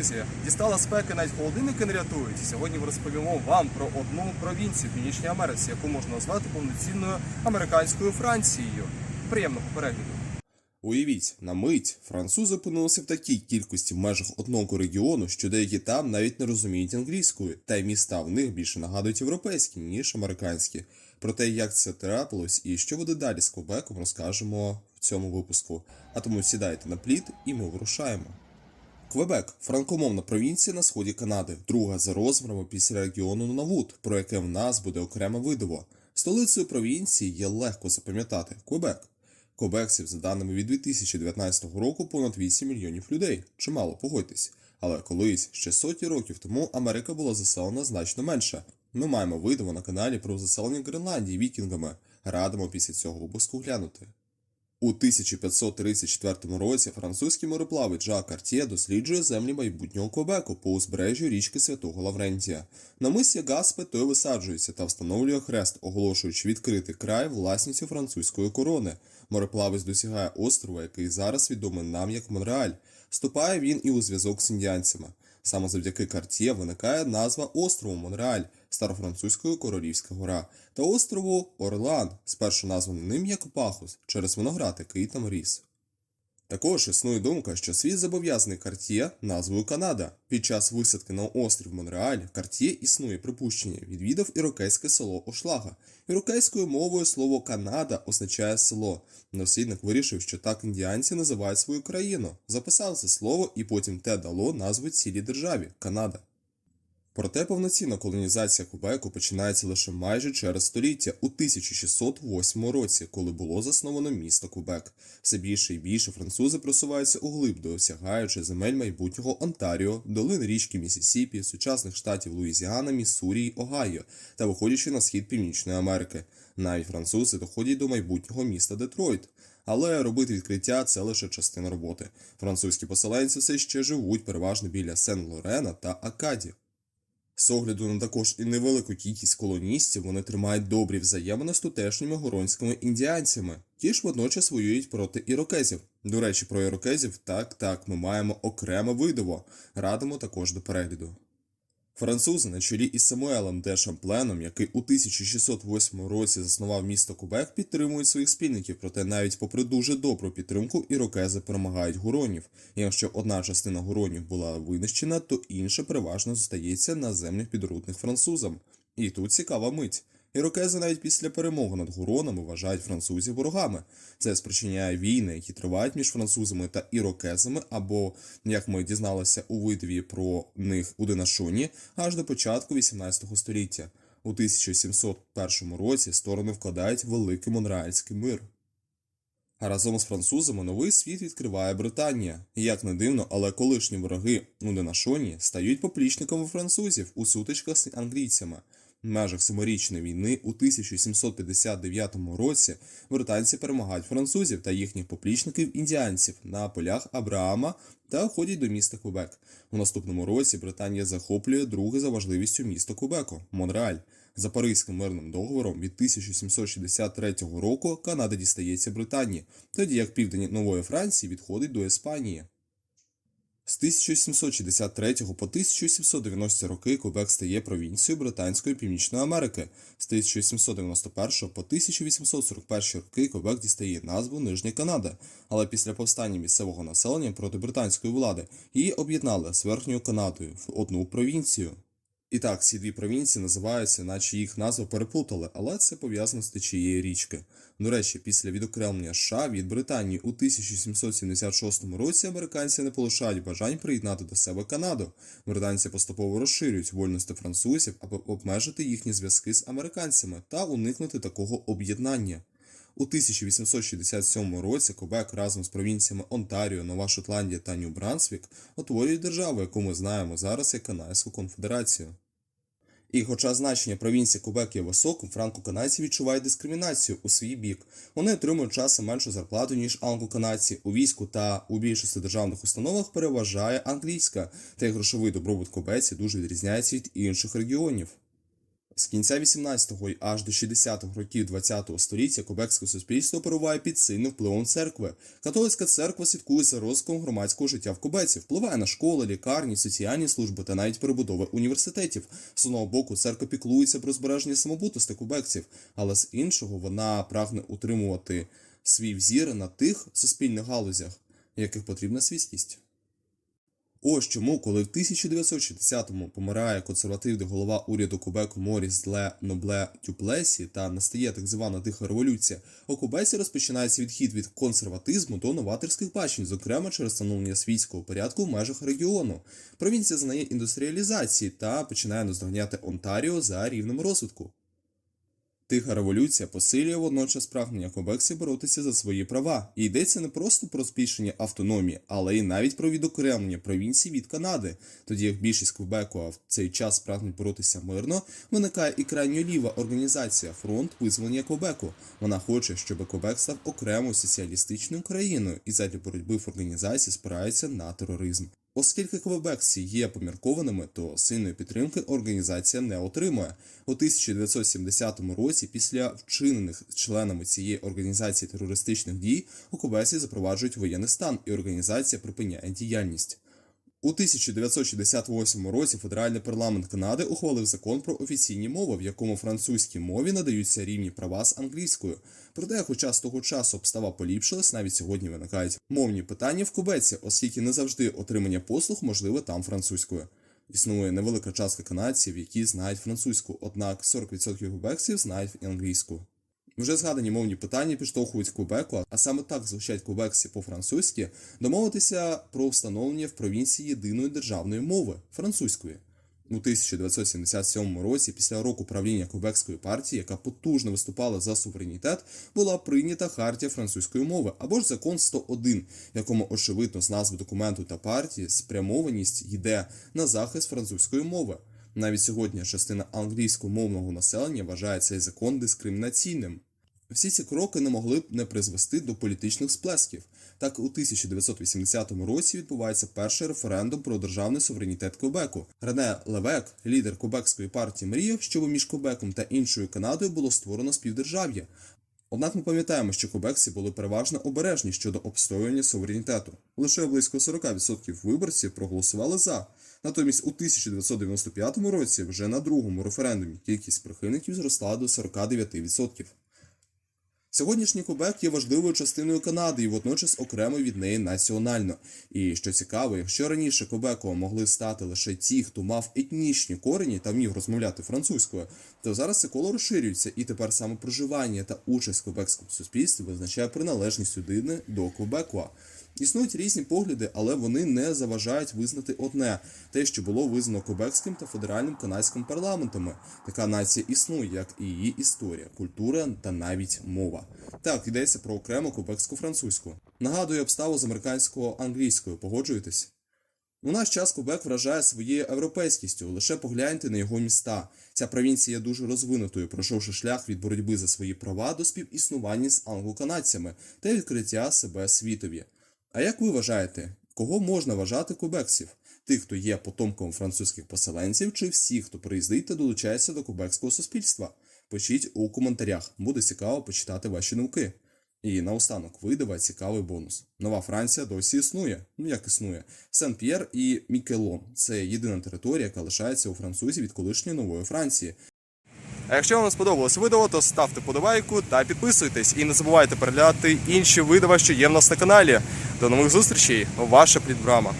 друзі, дістала спеки, навіть холодильники не рятують. Сьогодні ми розповімо вам про одну провінцію в Північній Америці, яку можна назвати повноцінною американською Францією. Приємного перегляду. Уявіть, на мить французи опинилися в такій кількості в межах одного регіону, що деякі там навіть не розуміють англійською, та й міста в них більше нагадують європейські, ніж американські. Про те, як це трапилось і що буде далі з Квебеком, розкажемо в цьому випуску. А тому сідайте на плід і ми вирушаємо. Квебек франкомовна провінція на сході Канади, друга за розмірами після регіону Нунавут, про яке в нас буде окреме видиво. Столицею провінції є легко запам'ятати Квебек. Квебекців, за даними від 2019 року, понад 8 мільйонів людей. Чимало, погодьтесь. Але колись, ще сотні років тому, Америка була заселена значно менше. Ми маємо видиво на каналі про заселення Гренландії вікінгами. Радимо після цього випуску глянути. У 1534 році французький мореплавець Жак Картє досліджує землі майбутнього Квебеку по узбережжю річки Святого Лаврентія. На мисі Гаспе той висаджується та встановлює хрест, оголошуючи відкритий край власністю французької корони. Мореплавець досягає острова, який зараз відомий нам як Монреаль. Вступає він і у зв'язок з індіанцями. Саме завдяки Картє виникає назва острову Монреаль, старофранцузькою Королівська гора, та острову Орлан, спершу названий ним як Пахус, через виноград, який там ріс. Також існує думка, що світ зобов'язаний Картє назвою Канада. Під час висадки на острів Монреаль Картє існує припущення, відвідав ірокезьке село Ошлага. Ірокезькою мовою слово Канада означає село. Дослідник вирішив, що так індіанці називають свою країну, записав це слово і потім те дало назву цілій державі Канада. Проте повноцінна колонізація Кубеку починається лише майже через століття у 1608 році, коли було засновано місто Кубек. Все більше і більше французи просуваються углиб, досягаючи земель майбутнього Онтаріо, долин річки Місісіпі, сучасних штатів Луїзіана, Міссурі Огайо та виходячи на схід Північної Америки. Навіть французи доходять до майбутнього міста Детройт. Але робити відкриття це лише частина роботи. Французькі поселенці все ще живуть переважно біля Сен-Лорена та Акаді. З огляду на також і невелику кількість колоністів, вони тримають добрі взаємини з тутешніми горонськими індіанцями. Ті ж водночас воюють проти ірокезів. До речі, про ірокезів так, так, ми маємо окреме видиво. Радимо також до перегляду. Французи на чолі із Самуелем де Шампленом, який у 1608 році заснував місто Кубек, підтримують своїх спільників, проте навіть попри дуже добру підтримку, ірокези перемагають гуронів. Якщо одна частина гуронів була винищена, то інша переважно зостається на землях підрудних французам. І тут цікава мить. Ірокези навіть після перемоги над гуронами вважають французів ворогами. Це спричиняє війни, які тривають між французами та ірокезами, або, як ми дізналися у видві про них у Денашоні, аж до початку 18 століття. У 1701 році сторони вкладають великий монреальський мир. А разом з французами новий світ відкриває Британія. Як не дивно, але колишні вороги у Денашоні стають поплічниками французів у сутичках з англійцями. В межах Семирічної війни у 1759 році британці перемагають французів та їхніх поплічників індіанців на полях Абраама та входять до міста Кубек. У наступному році Британія захоплює друге за важливістю місто Кубеку Монреаль. За Паризьким мирним договором від 1763 року Канада дістається Британії, тоді як південь Нової Франції відходить до Іспанії. З 1763 по 1790 роки Кубек стає провінцією Британської Північної Америки. З 1791 по 1841 роки Кубек дістає назву Нижня Канада, але після повстання місцевого населення проти британської влади її об'єднали з Верхньою Канадою в одну провінцію. І так, ці дві провінції називаються, наче їх назви переплутали, але це пов'язано з течією річки. До речі, після відокремлення США від Британії у 1776 році американці не полишають бажань приєднати до себе Канаду. Британці поступово розширюють вольності французів, аби обмежити їхні зв'язки з американцями та уникнути такого об'єднання. У 1867 році Кубек разом з провінціями Онтаріо, Нова Шотландія та Нью-Брансвік утворюють державу, яку ми знаємо зараз як Канадську конфедерацію. І хоча значення провінції Кубек є високим, франко-канадці відчувають дискримінацію у свій бік. Вони отримують часом меншу зарплату, ніж англо-канадці. У війську та у більшості державних установах переважає англійська, та й грошовий добробут кубеці дуже відрізняється від інших регіонів. З кінця 18-го і аж до 60-х років 20-го століття кубекське суспільство перебуває під сильним впливом церкви. Католицька церква слідкує за розвитком громадського життя в Кубеці, впливає на школи, лікарні, соціальні служби та навіть перебудови університетів. З одного боку, церква піклується про збереження самобутності кубекців, але з іншого вона прагне утримувати свій взір на тих суспільних галузях, яких потрібна світськість. Ось чому, коли в 1960-му помирає консервативний голова уряду Кубеку Моріс Дле Нобле Тюплесі та настає так звана тиха революція, у Кубеці розпочинається відхід від консерватизму до новаторських бачень, зокрема через встановлення світського порядку в межах регіону. Провінція зазнає індустріалізації та починає наздоганяти Онтаріо за рівнем розвитку. Тиха революція посилює водночас прагнення Кубексі боротися за свої права. І йдеться не просто про збільшення автономії, але й навіть про відокремлення провінцій від Канади. Тоді як більшість Квебеку в цей час прагнуть боротися мирно, виникає і крайньо ліва організація Фронт визволення Квебеку. Вона хоче, щоб Квебек став окремою соціалістичною країною, і задля боротьби в організації спирається на тероризм. Оскільки квебекці є поміркованими, то сильної підтримки організація не отримує. У 1970 році, після вчинених членами цієї організації терористичних дій, у Квебеці запроваджують воєнний стан, і організація припиняє діяльність. У 1968 році федеральний парламент Канади ухвалив закон про офіційні мови, в якому французькій мові надаються рівні права з англійською. Проте, хоча з того часу обстава поліпшилась, навіть сьогодні виникають мовні питання в Кубеці, оскільки не завжди отримання послуг можливе там французькою. Існує невелика частка канадців, які знають французьку, однак 40% кубексів знають англійську. Вже згадані мовні питання підштовхують Кубеку, а саме так звучать кубексі по-французьки, домовитися про встановлення в провінції єдиної державної мови французької. У 1977 році, після року правління Кубекської партії, яка потужно виступала за суверенітет, була прийнята хартія французької мови або ж закон 101, в якому очевидно з назви документу та партії спрямованість йде на захист французької мови. Навіть сьогодні частина англійськомовного населення вважає цей закон дискримінаційним. Всі ці кроки не могли б не призвести до політичних сплесків. Так, у 1980 році відбувається перший референдум про державний суверенітет Квебеку. Рене Левек, лідер Квебекської партії, мріяв, щоб між Квебеком та іншою Канадою було створено співдержав'я. Однак ми пам'ятаємо, що кубекці були переважно обережні щодо обстоювання суверенітету. Лише близько 40% виборців проголосували за. Натомість у 1995 році, вже на другому референдумі, кількість прихильників зросла до 49%. Сьогоднішній Кубек є важливою частиною Канади і водночас окремо від неї національно. І що цікаво, якщо раніше Кубеком могли стати лише ті, хто мав етнічні корені та вмів розмовляти французькою, то зараз це коло розширюється, і тепер саме проживання та участь в кубекському суспільстві визначає приналежність людини до Кубекуа. Існують різні погляди, але вони не заважають визнати одне те, що було визнано Кубекським та федеральним канадським парламентами. Така нація існує, як і її історія, культура та навіть мова. Так, йдеться про окрему кубекську французьку. Нагадую обставу з американського англійською. Погоджуєтесь? У наш час Кубек вражає своєю європейськістю. Лише погляньте на його міста. Ця провінція є дуже розвинутою, пройшовши шлях від боротьби за свої права до співіснування з англоканадцями та відкриття себе світові. А як ви вважаєте, кого можна вважати кубексів? Тих, хто є потомком французьких поселенців, чи всіх, хто приїздить та долучається до кубекського суспільства? Пишіть у коментарях, буде цікаво почитати ваші думки. І наостанок видава цікавий бонус. Нова Франція досі існує. Ну як існує? Сен-П'єр і Мікелон це єдина територія, яка лишається у французів від колишньої нової Франції. А якщо вам сподобалось відео, то ставте подобайку та підписуйтесь. І не забувайте переглядати інші видива, що є в нас на каналі. До нових зустрічей, ваша плідбрама.